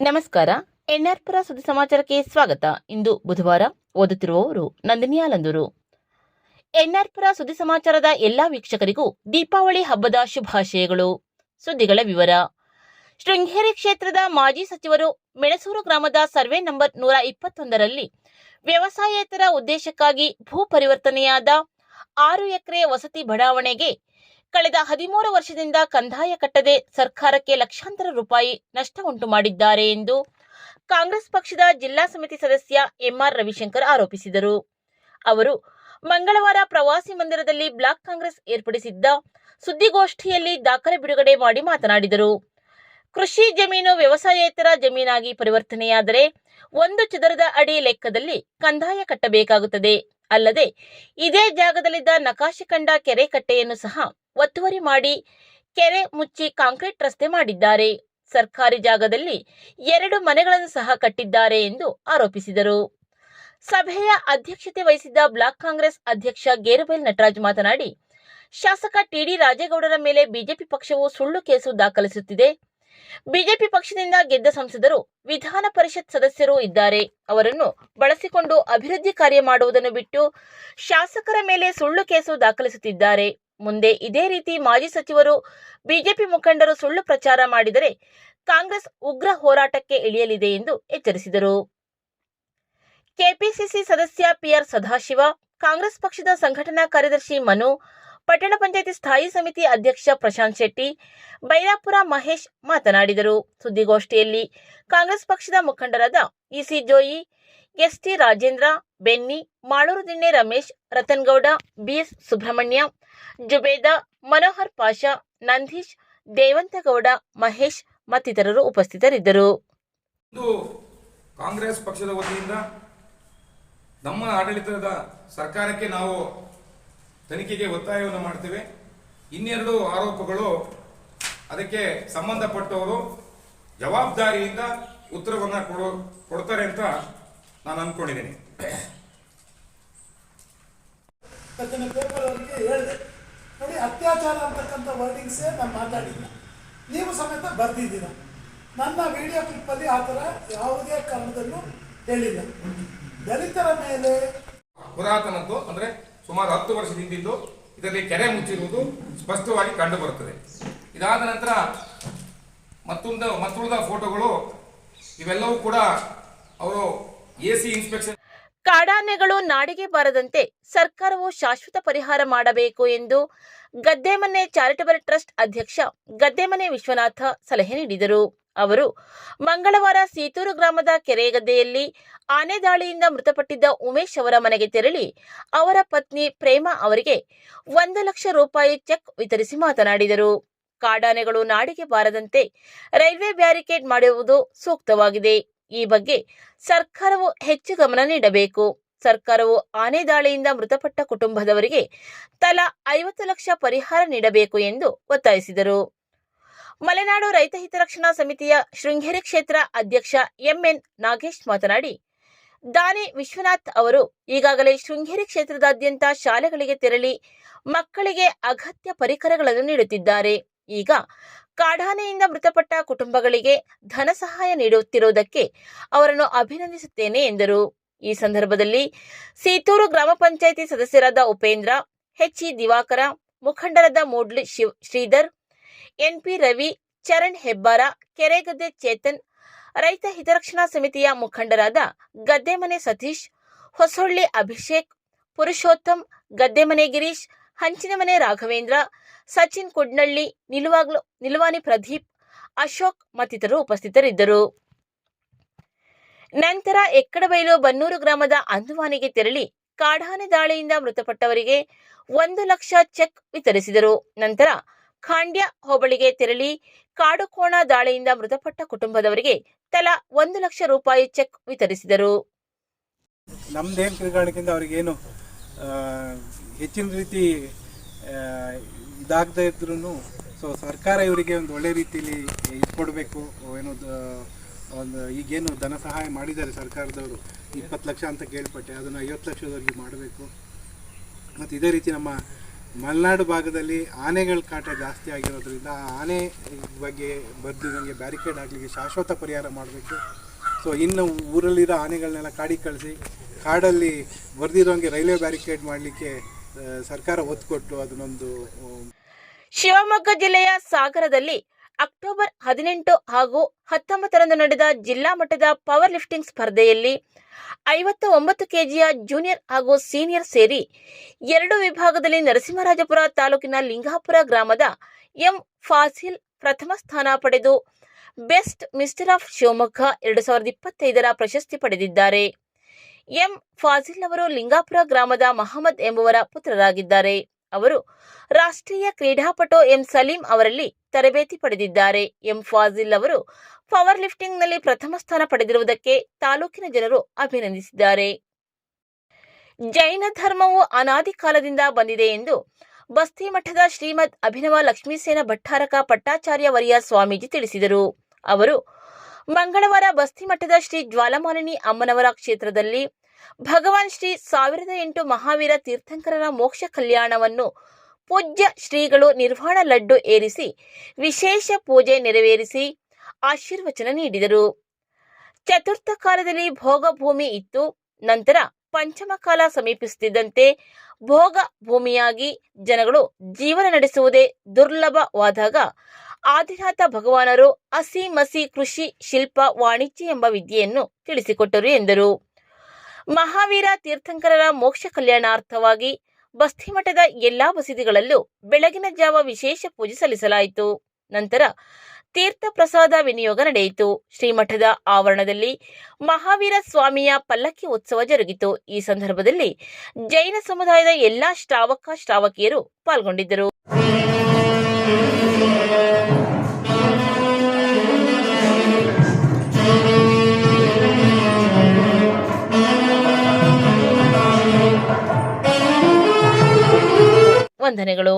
ನಮಸ್ಕಾರ. ಎನ್ಆರ್ಪುರ ಸುದ್ದಿ ಸಮಾಚಾರಕ್ಕೆ ಸ್ವಾಗತ. ಇಂದು ಬುಧವಾರ ಓದುತ್ತಿರುವವರು ನಂದಿನಿಯಾಲಂದೂರು ಎನ್ಆರ್ಪುರ ಎನ್ಆರ್ ಪುರ ಸುದ್ದಿ ಸಮಾಚಾರದ ಎಲ್ಲಾ ವೀಕ್ಷಕರಿಗೂ ದೀಪಾವಳಿ ಹಬ್ಬದ ಶುಭಾಶಯಗಳು. ಸುದ್ದಿಗಳ ವಿವರ. ಶೃಂಗೇರಿ ಕ್ಷೇತ್ರದ ಮಾಜಿ ಸಚಿವರು ಮೆಣಸೂರು ಗ್ರಾಮದ ಸರ್ವೆ ನಂಬರ್ ನೂರ ಇಪ್ಪತ್ತೊಂದರಲ್ಲಿ ವ್ಯವಸಾಯೇತರ ಉದ್ದೇಶಕ್ಕಾಗಿ ಭೂ ಪರಿವರ್ತನೆಯಾದ ಆರು ಎಕರೆ ವಸತಿ ಬಡಾವಣೆಗೆ ಕಳೆದ ಹದಿಮೂರು ವರ್ಷದಿಂದ ಕಂದಾಯ ಕಟ್ಟದೆ ಸರ್ಕಾರಕ್ಕೆ ಲಕ್ಷಾಂತರ ರೂಪಾಯಿ ನಷ್ಟ ಉಂಟು ಮಾಡಿದ್ದಾರೆ ಎಂದು ಕಾಂಗ್ರೆಸ್ ಪಕ್ಷದ ಜಿಲ್ಲಾ ಸಮಿತಿ ಸದಸ್ಯ ಎಂಆರ್ ರವಿಶಂಕರ್ ಆರೋಪಿಸಿದರು. ಅವರು ಮಂಗಳವಾರ ಪ್ರವಾಸಿ ಮಂದಿರದಲ್ಲಿ ಬ್ಲಾಕ್ ಕಾಂಗ್ರೆಸ್ ಏರ್ಪಡಿಸಿದ್ದ ಸುದ್ದಿಗೋಷ್ಠಿಯಲ್ಲಿ ದಾಖಲೆ ಬಿಡುಗಡೆ ಮಾಡಿ ಮಾತನಾಡಿದರು. ಕೃಷಿ ಜಮೀನು ವ್ಯವಸಾಯೇತರ ಜಮೀನಾಗಿ ಪರಿವರ್ತನೆಯಾದರೆ ಒಂದು ಚದರದ ಅಡಿ ಲೆಕ್ಕದಲ್ಲಿ ಕಂದಾಯ ಕಟ್ಟಬೇಕಾಗುತ್ತದೆ. ಅಲ್ಲದೆ ಇದೇ ಜಾಗದಲ್ಲಿದ್ದ ನಕಾಶೆ ಕಂಡ ಕೆರೆ ಕಟ್ಟೆಯನ್ನು ಸಹ ಒತ್ತುವರಿ ಮಾಡಿ ಕೆರೆ ಮುಚ್ಚಿ ಕಾಂಕ್ರೀಟ್ ರಸ್ತೆ ಮಾಡಿದ್ದಾರೆ. ಸರ್ಕಾರಿ ಜಾಗದಲ್ಲಿ ಎರಡು ಮನೆಗಳನ್ನು ಸಹ ಕಟ್ಟಿದ್ದಾರೆ ಎಂದು ಆರೋಪಿಸಿದರು. ಸಭೆಯ ಅಧ್ಯಕ್ಷತೆ ವಹಿಸಿದ್ದ ಬ್ಲಾಕ್ ಕಾಂಗ್ರೆಸ್ ಅಧ್ಯಕ್ಷ ಗೇರುಬೈಲ್ ನಟರಾಜ್ ಮಾತನಾಡಿ, ಶಾಸಕ ಟಿಡಿ ರಾಜೇಗೌಡರ ಮೇಲೆ ಬಿಜೆಪಿ ಪಕ್ಷವು ಸುಳ್ಳು ಕೇಸು ದಾಖಲಿಸುತ್ತಿದೆ. ಬಿಜೆಪಿ ಪಕ್ಷದಿಂದ ಗೆದ್ದ ಸಂಸದರು, ವಿಧಾನ ಪರಿಷತ್ ಸದಸ್ಯರು ಇದ್ದಾರೆ. ಅವರನ್ನು ಬಳಸಿಕೊಂಡು ಅಭಿವೃದ್ಧಿ ಕಾರ್ಯ ಮಾಡುವುದನ್ನು ಬಿಟ್ಟು ಶಾಸಕರ ಮೇಲೆ ಸುಳ್ಳು ಕೇಸು ದಾಖಲಿಸುತ್ತಿದ್ದಾರೆ. ಮುಂದೆ ಇದೇ ರೀತಿ ಮಾಜಿ ಸಚಿವರು ಬಿಜೆಪಿ ಮುಖಂಡರು ಸುಳ್ಳು ಪ್ರಚಾರ ಮಾಡಿದರೆ ಕಾಂಗ್ರೆಸ್ ಉಗ್ರ ಹೋರಾಟಕ್ಕೆ ಇಳಿಯಲಿದೆ ಎಂದು ಎಚ್ಚರಿಸಿದರು. ಕೆಪಿಸಿಸಿ ಸದಸ್ಯ ಪಿಆರ್ ಸದಾಶಿವ, ಕಾಂಗ್ರೆಸ್ ಪಕ್ಷದ ಸಂಘಟನಾ ಕಾರ್ಯದರ್ಶಿ ಮನು, ಪಟ್ಟಣ ಪಂಚಾಯಿತಿ ಸ್ಥಾಯಿ ಸಮಿತಿ ಅಧ್ಯಕ್ಷ ಪ್ರಶಾಂತ್ ಶೆಟ್ಟಿ, ಬೈರಾಪುರ ಮಹೇಶ್ ಮಾತನಾಡಿದರು. ಸುದ್ದಿಗೋಷ್ಠಿಯಲ್ಲಿ ಕಾಂಗ್ರೆಸ್ ಪಕ್ಷದ ಮುಖಂಡರಾದ EC Joy, ST Rajendra, Benny, Malur Dinne Ramesh, Ratangowda, BS Subrahmanya Zubeda Manohar Pasha Nandish Devanthagowda Mahesh ಮತ್ತಿತರರು ಉಪಸ್ಥಿತರಿದ್ದರು. ಕಾಂಗ್ರೆಸ್ ಪಕ್ಷದ ವತಿಯಿಂದ ನಮ್ಮ ಆಡಳಿತದ ಸರ್ಕಾರಕ್ಕೆ ನಾವು ತನಿಖೆಗೆ ಒತ್ತಾಯವನ್ನು ಮಾಡ್ತೇವೆ. ಇನ್ನೆರಡು ಆರೋಪಗಳು ಅದಕ್ಕೆ ಸಂಬಂಧಪಟ್ಟವರು ಜವಾಬ್ದಾರಿಯಿಂದ ಉತ್ತರವನ್ನು ಕೊಡೋ ಕೊಡ್ತಾರೆ ಅಂತ ನಾನು ಅಂದ್ಕೊಂಡಿದ್ದೀನಿ ಅದನ್ನು ಪೇಪರ್ ಅವರಿಗೆ ಹೇಳಿದೆ ನೋಡಿ ಅತ್ಯಾಚಾರ ಅಂತಕ್ಕಂಥ ವರ್ಡಿಂಗ್ಸೇ ನಾನು ಮಾತಾಡಿಲ್ಲ. ನೀವು ಸಮೇತ ಬರೆದಿದ್ದೀರ. ನನ್ನ ವಿಡಿಯೋ ಕ್ಲಿಪ್ಪಲ್ಲಿ ಆ ಥರ ಯಾವುದೇ ಕಾರಣದಲ್ಲೂ ಹೇಳಿಲ್ಲ. ದಲಿತರ ಮೇಲೆ ಪುರಾತನದ್ದು ಅಂದರೆ ಸುಮಾರು ಹತ್ತು ವರ್ಷ ಹಿಂದಿದ್ದು ಇದರಲ್ಲಿ ಕೆರೆ ಮುಚ್ಚಿರುವುದು ಸ್ಪಷ್ಟವಾಗಿ ಕಂಡು ಬರುತ್ತದೆ. ಇದಾದ ನಂತರ ಮತ್ತೊಂದು ಮತ್ತುಳಿದ ಫೋಟೋಗಳು ಇವೆಲ್ಲವೂ ಕೂಡ ಅವರು ಎ ಸಿ ಇನ್ಸ್ಪೆಕ್ಷನ್ ಕಾಡಾನೆಗಳು ನಾಡಿಗೆ ಬಾರದಂತೆ ಸರ್ಕಾರವು ಶಾಶ್ವತ ಪರಿಹಾರ ಮಾಡಬೇಕು ಎಂದು ಗದ್ದೆಮನೆ ಚಾರಿಟಬಲ್ ಟ್ರಸ್ಟ್ ಅಧ್ಯಕ್ಷ ಗದ್ದೆಮನೆ ವಿಶ್ವನಾಥ ಸಲಹೆ ನೀಡಿದರು. ಅವರು ಮಂಗಳವಾರ ಸೀತೂರು ಗ್ರಾಮದ ಕೆರೆಗದ್ದೆಯಲ್ಲಿ ಆನೆ ದಾಳಿಯಿಂದ ಮೃತಪಟ್ಟಿದ್ದ ಉಮೇಶ್ ಅವರ ಮನೆಗೆ ತೆರಳಿ ಅವರ ಪತ್ನಿ ಪ್ರೇಮಾ ಅವರಿಗೆ ಒಂದು ಲಕ್ಷ ರೂಪಾಯಿ ಚೆಕ್ ವಿತರಿಸಿ ಮಾತನಾಡಿದರು. ಕಾಡಾನೆಗಳು ನಾಡಿಗೆ ಬಾರದಂತೆ ರೈಲ್ವೆ ಬ್ಯಾರಿಕೇಡ್ ಮಾಡಿರುವುದು ಸೂಕ್ತವಾಗಿದೆ. ಈ ಬಗ್ಗೆ ಸರ್ಕಾರವು ಹೆಚ್ಚು ಗಮನ ನೀಡಬೇಕು. ಸರ್ಕಾರವು ಆನೆ ದಾಳಿಯಿಂದ ಮೃತಪಟ್ಟ ಕುಟುಂಬದವರಿಗೆ ತಲಾ ಐವತ್ತು ಲಕ್ಷ ಪರಿಹಾರ ನೀಡಬೇಕು ಎಂದು ಒತ್ತಾಯಿಸಿದರು. ಮಲೆನಾಡು ರೈತ ಹಿತರಕ್ಷಣಾ ಸಮಿತಿಯ ಶೃಂಗೇರಿ ಕ್ಷೇತ್ರ ಅಧ್ಯಕ್ಷ ಎಂಎನ್ ನಾಗೇಶ್ ಮಾತನಾಡಿ, ದಾನಿ ವಿಶ್ವನಾಥ್ ಅವರು ಈಗಾಗಲೇ ಶೃಂಗೇರಿ ಕ್ಷೇತ್ರದಾದ್ಯಂತ ಶಾಲೆಗಳಿಗೆ ತೆರಳಿ ಮಕ್ಕಳಿಗೆ ಅಗತ್ಯ ಪರಿಕರಗಳನ್ನು ನೀಡುತ್ತಿದ್ದಾರೆ. ಈಗ ಕಾಡಾನೆಯಿಂದ ಮೃತಪಟ್ಟ ಕುಟುಂಬಗಳಿಗೆ ಧನ ಸಹಾಯ ನೀಡುತ್ತಿರುವುದಕ್ಕೆ ಅವರನ್ನು ಅಭಿನಂದಿಸುತ್ತೇನೆ ಎಂದರು. ಈ ಸಂದರ್ಭದಲ್ಲಿ ಸೀತೂರು ಗ್ರಾಮ ಪಂಚಾಯಿತಿ ಸದಸ್ಯರಾದ ಉಪೇಂದ್ರ ಹೆಚ್ಇ ದಿವಾಕರ, ಮುಖಂಡರಾದ ಮೂಡ್ಲಿ ಶಿವ್, ಶ್ರೀಧರ್, ಎನ್ಪಿ ರವಿ, ಚರಣ್ ಹೆಬ್ಬಾರ, ಕೆರೆಗದ್ದೆ ಚೇತನ್, ರೈತ ಹಿತರಕ್ಷಣಾ ಸಮಿತಿಯ ಮುಖಂಡರಾದ ಗದ್ದೆಮನೆ ಸತೀಶ್, ಹೊಸೊಳ್ಳಿ ಅಭಿಷೇಕ್, ಪುರುಷೋತ್ತಮ್, ಗದ್ದೆಮನೆ ಗಿರೀಶ್, ಹಂಚಿನಮನೆ ರಾಘವೇಂದ್ರ ಸಚಿನ್ ಕುಡ್ನಳ್ಳಿ, ನಿಲುವಾಗ್ಲು, ನಿಲುವಾನಿ ಪ್ರದೀಪ್, ಅಶೋಕ್ ಮತ್ತಿತರರು ಉಪಸ್ಥಿತರಿದ್ದರು. ನಂತರ ಎಕ್ಕಡಬೈಲು ಬನ್ನೂರು ಗ್ರಾಮದ ಅಂದುವಾನಿಗೆ ತೆರಳಿ ಕಾಡಾನೆ ದಾಳಿಯಿಂದ ಮೃತಪಟ್ಟವರಿಗೆ ಒಂದು ಲಕ್ಷ ಚೆಕ್ ವಿತರಿಸಿದರು. ನಂತರ ಖಾಂಡ್ಯ ಹೋಬಳಿಗೆ ತೆರಳಿ ಕಾಡುಕೋಣ ದಾಳಿಯಿಂದ ಮೃತಪಟ್ಟ ಕುಟುಂಬದವರಿಗೆ ತಲಾ ಒಂದು ಲಕ್ಷ ರೂಪಾಯಿ ಚೆಕ್ ವಿತರಿಸಿದರು. ನಮ್ದೇನು ತಿರುಗಾಣಿಕೆಯಿಂದ ಅವರಿಗೇನು ಹೆಚ್ಚಿನ ರೀತಿ ಇದಾಗದೇ ಇದ್ರೂ ಸೊ ಸರ್ಕಾರ ಇವರಿಗೆ ಒಂದು ಒಳ್ಳೆ ರೀತಿಯಲ್ಲಿ ಇದು ಕೊಡಬೇಕು ಏನು ಒಂದು ಈಗೇನು ಧನ ಸಹಾಯ ಮಾಡಿದ್ದಾರೆ ಸರ್ಕಾರದವರು, ಇಪ್ಪತ್ತು ಲಕ್ಷ ಅಂತ ಕೇಳ್ಪಟ್ಟೆ, ಅದನ್ನು ಐವತ್ತು ಲಕ್ಷದವರೆಗೆ ಮಾಡಬೇಕು. ಮತ್ತು ಇದೇ ರೀತಿ ನಮ್ಮ ಮಲೆನಾಡು ಭಾಗದಲ್ಲಿ ಆನೆಗಳ ಕಾಟ ಜಾಸ್ತಿ ಆಗಿರೋದ್ರಿಂದ ಆ ಆನೆ ಬಗ್ಗೆ ಬರ್ದಿರೋಂಗೆ ಬ್ಯಾರಿಕೇಡ್ ಆಗಲಿಕ್ಕೆ ಶಾಶ್ವತ ಪರಿಹಾರ ಮಾಡಬೇಕು. ಸೊ ಇನ್ನು ಊರಲ್ಲಿರೋ ಆನೆಗಳನ್ನೆಲ್ಲ ಕಾಡಿಗೆ ಕಳಿಸಿ, ಕಾಡಲ್ಲಿ ಬರ್ದಿರೋಂಗೆ ರೈಲ್ವೆ ಬ್ಯಾರಿಕೇಡ್ ಮಾಡಲಿಕ್ಕೆ ಸರ್ಕಾರ ಒತ್ತು ಕೊಟ್ಟು ಅದನ್ನೊಂದು ಶಿವಮೊಗ್ಗ ಜಿಲ್ಲೆಯ ಸಾಗರದಲ್ಲಿ ಅಕ್ಟೋಬರ್ ಹದಿನೆಂಟು ಹಾಗೂ ಹತ್ತೊಂಬತ್ತರಂದು ನಡೆದ ಜಿಲ್ಲಾ ಮಟ್ಟದ ಪವರ್ ಲಿಫ್ಟಿಂಗ್ ಸ್ಪರ್ಧೆಯಲ್ಲಿ ಐವತ್ತ ಒಂಬತ್ತು ಕೆಜಿಯ ಜೂನಿಯರ್ ಹಾಗೂ ಸೀನಿಯರ್ ಸೇರಿ ಎರಡು ವಿಭಾಗದಲ್ಲಿ ನರಸಿಂಹರಾಜಪುರ ತಾಲೂಕಿನ ಲಿಂಗಾಪುರ ಗ್ರಾಮದ ಎಂ ಫಾಸಿಲ್ ಪ್ರಥಮ ಸ್ಥಾನ ಪಡೆದು ಬೆಸ್ಟ್ ಮಿಸ್ಟರ್ ಆಫ್ ಶಿವಮೊಗ್ಗ ಎರಡು ಸಾವಿರದ ಇಪ್ಪತ್ತೈದರ ಪ್ರಶಸ್ತಿ ಪಡೆದಿದ್ದಾರೆ. ಎಂ ಫಾಸಿಲ್ ಅವರು ಲಿಂಗಾಪುರ ಗ್ರಾಮದ ಮಹಮ್ಮದ್ ಎಂಬುವರ ಪುತ್ರರಾಗಿದ್ದಾರೆ. ಅವರು, ರಾಷ್ಟ್ರೀಯ ಕ್ರೀಡಾಪಟು ಎಂ. ಸಲೀಂ ಅವರಲ್ಲಿ ತರಬೇತಿ ಪಡೆದಿದ್ದಾರೆ. ಎಂ. ಫಾಜಿಲ್ ಅವರು ಪವರ್ ಲಿಫ್ಟಿಂಗ್ನಲ್ಲಿ ಪ್ರಥಮ ಸ್ಥಾನ ಪಡೆದಿರುವುದಕ್ಕೆ ತಾಲೂಕಿನ ಜನರು ಅಭಿನಂದಿಸಿದ್ದಾರೆ. ಜೈನ ಧರ್ಮವು ಅನಾದಿ ಕಾಲದಿಂದ ಬಂದಿದೆ ಎಂದು ಬಸ್ತಿ ಮಠದ ಶ್ರೀಮದ್ ಅಭಿನವ ಲಕ್ಷ್ಮೀಸೇನ ಭಟ್ಟಾರಕ ಪಟ್ಟಾಚಾರ್ಯ ವರಿಯ ಸ್ವಾಮೀಜಿ ತಿಳಿಸಿದರು. ಅವರು, ಮಂಗಳವಾರ ಬಸ್ತಿ ಮಠದ ಶ್ರೀ ಜ್ವಾಲಮಾಲಿನಿ ಅಮ್ಮನವರ ಕ್ಷೇತ್ರದಲ್ಲಿ ಭಗವಾನ್ ಶ್ರೀ ಸಾವಿರದ ಎಂಟು ಮಹಾವೀರ ತೀರ್ಥಂಕರರ ಮೋಕ್ಷ ಕಲ್ಯಾಣವನ್ನು ಪೂಜ್ಯ ಶ್ರೀಗಳು ನಿರ್ವಾಣ ಲಡ್ಡು ಏರಿಸಿ, ವಿಶೇಷ ಪೂಜೆ ನೆರವೇರಿಸಿ ಆಶೀರ್ವಚನ ನೀಡಿದರು. ಚತುರ್ಥ ಕಾಲದಲ್ಲಿ ಭೋಗ ಭೂಮಿ ಇತ್ತು. ನಂತರ ಪಂಚಮ ಕಾಲ ಸಮೀಪಿಸುತ್ತಿದ್ದಂತೆ ಭೋಗ ಭೂಮಿಯಾಗಿ ಜನಗಳು ಜೀವನ ನಡೆಸುವುದೇ ದುರ್ಲಭವಾದಾಗ ಆದಿನಾಥ ಭಗವಾನರು ಹಸಿ ಮಸಿ ಕೃಷಿ ಶಿಲ್ಪ ವಾಣಿಜ್ಯ ಎಂಬ ವಿದ್ಯೆಯನ್ನು ತಿಳಿಸಿಕೊಟ್ಟರು ಎಂದರು. ಮಹಾವೀರ ತೀರ್ಥಂಕರರ ಮೋಕ್ಷ ಕಲ್ಯಾಣಾರ್ಥವಾಗಿ ಬಸ್ತಿಮಠದ ಎಲ್ಲಾ ಬಸದಿಗಳಲ್ಲೂ ಬೆಳಗಿನ ಜಾವ ವಿಶೇಷ ಪೂಜೆ ಸಲ್ಲಿಸಲಾಯಿತು. ನಂತರ ತೀರ್ಥ ಪ್ರಸಾದ ವಿನಿಯೋಗ ನಡೆಯಿತು. ಶ್ರೀಮಠದ ಆವರಣದಲ್ಲಿ ಮಹಾವೀರ ಸ್ವಾಮಿಯ ಪಲ್ಲಕ್ಕಿ ಉತ್ಸವ ಜರುಗಿತು. ಈ ಸಂದರ್ಭದಲ್ಲಿ ಜೈನ ಸಮುದಾಯದ ಎಲ್ಲಾ ಶ್ರಾವಕ ಶ್ರಾವಕಿಯರು ಪಾಲ್ಗೊಂಡಿದ್ದರು. ವಂದನೆಗಳು